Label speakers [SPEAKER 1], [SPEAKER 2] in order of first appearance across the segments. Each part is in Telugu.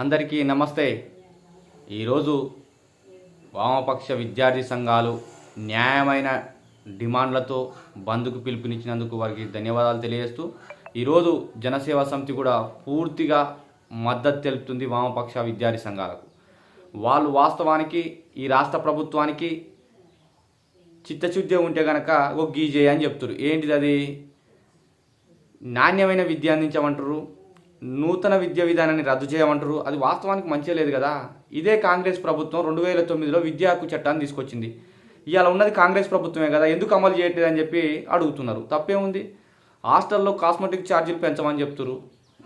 [SPEAKER 1] అందరికీ నమస్తే. ఈరోజు వామపక్ష విద్యార్థి సంఘాలు న్యాయమైన డిమాండ్లతో బంద్కు పిలుపునిచ్చినందుకు వారికి ధన్యవాదాలు తెలియజేస్తూ ఈరోజు జనసేవ సమితి కూడా పూర్తిగా మద్దతు తెలుపుతుంది వామపక్ష విద్యార్థి సంఘాలకు. వాళ్ళు వాస్తవానికి ఈ రాష్ట్ర ప్రభుత్వానికి చిత్తశుద్ధి ఉంటే కనుక ఒక గీజే అని చెప్తారు ఏంటిది అది నాణ్యమైన విద్య అందించమంటారు నూతన విద్యా విధానాన్ని రద్దు చేయమంటారు. అది వాస్తవానికి మంచిగా లేదు కదా. ఇదే కాంగ్రెస్ ప్రభుత్వం రెండు వేల తొమ్మిదిలో విద్యా హక్కు చట్టాన్ని తీసుకొచ్చింది. ఇవాళ ఉన్నది కాంగ్రెస్ ప్రభుత్వమే కదా. ఎందుకు అమలు చేయట్లేదు అని చెప్పి అడుగుతున్నారు. తప్పేముంది? హాస్టల్లో కాస్మెటిక్ ఛార్జీలు పెంచమని చెప్తున్నారు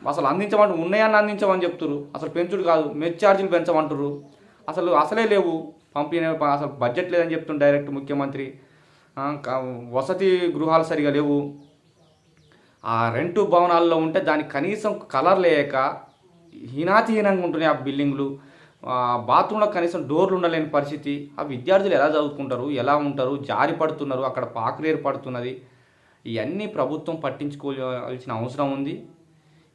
[SPEAKER 1] అసలు అందించమంటారు ఉన్నాయని అందించమని చెప్తున్నారు అసలు పెంచుడు కాదు. మెచ్ ఛార్జీలు పెంచమంటారు. అసలు అసలే లేవు. పంపిణీ అసలు బడ్జెట్ లేదని చెప్తుంది డైరెక్ట్ ముఖ్యమంత్రి. వసతి గృహాలు సరిగా లేవు. ఆ రెంటు భవనాల్లో ఉంటే దానికి కనీసం కలర్ లేక హీనాతిహీనంగా ఉంటున్నాయి ఆ బిల్డింగ్లు. బాత్రూంలో కనీసం డోర్లు ఉండలేని పరిస్థితి. ఆ విద్యార్థులు ఎలా చదువుకుంటారు? ఎలా ఉంటారు? జారి పడుతున్నారు. అక్కడ పాకులు ఏర్పడుతున్నది. ఇవన్నీ ప్రభుత్వం పట్టించుకోవాల్సిన అవసరం ఉంది.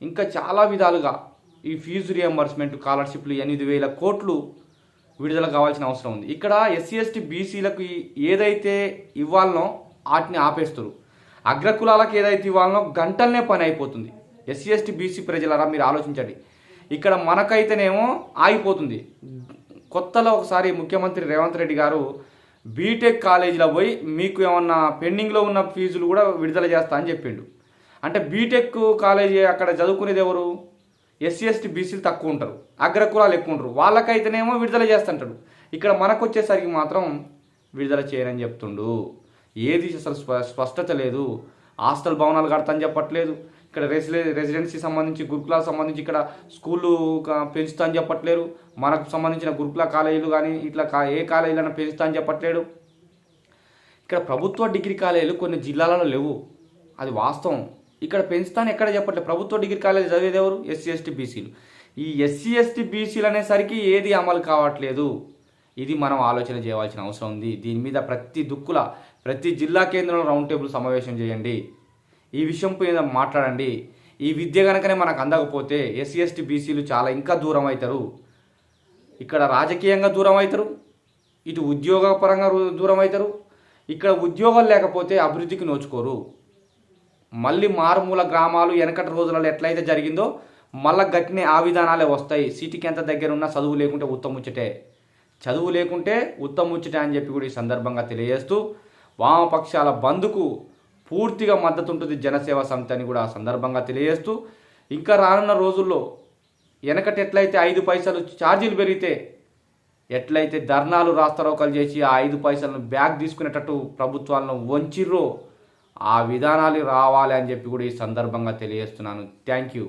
[SPEAKER 1] ఇంకా చాలా విధాలుగా ఈ ఫీజు రియంబర్స్మెంట్ స్కాలర్షిప్లు ఎనిమిది వేల కోట్లు విడుదల కావాల్సిన అవసరం ఉంది. ఇక్కడ ఎస్సీ ఎస్టీ బీసీలకు ఏదైతే ఇవ్వాలనో వాటిని ఆపేస్తారు. అగ్రకులాలకు ఏదైతే ఇవ్వాలనో గంటలనే పని అయిపోతుంది. ఎస్సీ ఎస్టీ బీసీ ప్రజలరా మీరు ఆలోచించండి. ఇక్కడ మనకైతేనేమో ఆగిపోతుంది. కొత్తలో ఒకసారి ముఖ్యమంత్రి రేవంత్ రెడ్డి గారు బీటెక్ కాలేజీలో పోయి మీకు ఏమన్నా పెండింగ్లో ఉన్న ఫీజులు కూడా విడుదల చేస్తా అని చెప్పిండు. అంటే బీటెక్ కాలేజీ అక్కడ చదువుకునేది ఎవరు? ఎస్సీ ఎస్టీ బీసీలు తక్కువ ఉంటారు. అగ్రకులాలు ఎక్కువ ఉంటారు. వాళ్ళకైతేనేమో విడుదల చేస్తుంటాడు ఇక్కడ మనకు వచ్చేసరికి మాత్రం విడుదల చేయరని చెప్తుండు. ఏది అసలు స్ప స్పష్టత లేదు. హాస్టల్ భవనాలు కడతని చెప్పట్లేదు. ఇక్కడ రెసిడె రెసిడెన్సీ సంబంధించి గురుకులా సంబంధించి ఇక్కడ స్కూళ్ళు పెంచుతా అని చెప్పట్లేరు. మనకు సంబంధించిన గురుకుల కాలేజీలు కానీ ఇట్లా కా- ఏ కాలేజీలను పెంచుతా అని చెప్పట్లేడు. ఇక్కడ ప్రభుత్వ డిగ్రీ కాలేజీలు కొన్ని జిల్లాలలో లేవు. అది వాస్తవం. ఇక్కడ పెంచుతాను ఎక్కడ చెప్పట్లేదు. ప్రభుత్వ డిగ్రీ కాలేజీ చదివేది ఎవరు? ఎస్సీ ఎస్టీ బీసీలు. ఈ ఎస్సీ ఎస్టీ బీసీలు అనేసరికి ఏది అమలు కావట్లేదు. ఇది మనం ఆలోచన చేయవలసిన అవసరం ఉంది. దీని మీద ప్రతి దుక్కుల ప్రతి జిల్లా కేంద్రంలో రౌండ్ టేబుల్ సమావేశం చేయండి. ఈ విషయం మీద మాట్లాడండి. ఈ విద్య కనుకనే మనకు అందకపోతే ఎస్సీ ఎస్టీ బీసీలు చాలా ఇంకా దూరం అవుతారు ఇక్కడ రాజకీయంగా దూరం అవుతారు ఇటు ఉద్యోగపరంగా దూరం అవుతారు ఇక్కడ ఉద్యోగాలు లేకపోతే అభివృద్ధికి నోచుకోరు. మళ్ళీ మారుమూల గ్రామాలు వెనకటి రోజులలో ఎట్లయితే జరిగిందో మళ్ళా గట్టినే ఆ విధానాలే వస్తాయి. సిటీకి ఎంత దగ్గర ఉన్నా చదువు లేకుంటే ఉత్తముచ్చటే చదువు లేకుంటే ఉత్తముచ్చట అని చెప్పి కూడా ఈ సందర్భంగా తెలియజేస్తూ వామపక్షాల బంద్కు పూర్తిగా మద్దతు ఉంటుంది జనసేవ సమితి అని కూడా ఆ సందర్భంగా తెలియజేస్తూ ఇంకా రానున్న రోజుల్లో వెనకటి ఎట్లయితే ఐదు పైసలు ఛార్జీలు పెరిగితే ఎట్లయితే ధర్నాలు రాస్తారోకలు చేసి ఆ ఐదు పైసలను బ్యాగ్ తీసుకునేటట్టు ప్రభుత్వాలను వంచిర్రో ఆ విధానాలు రావాలి అని చెప్పి కూడా ఈ సందర్భంగా తెలియజేస్తున్నాను. Thank you.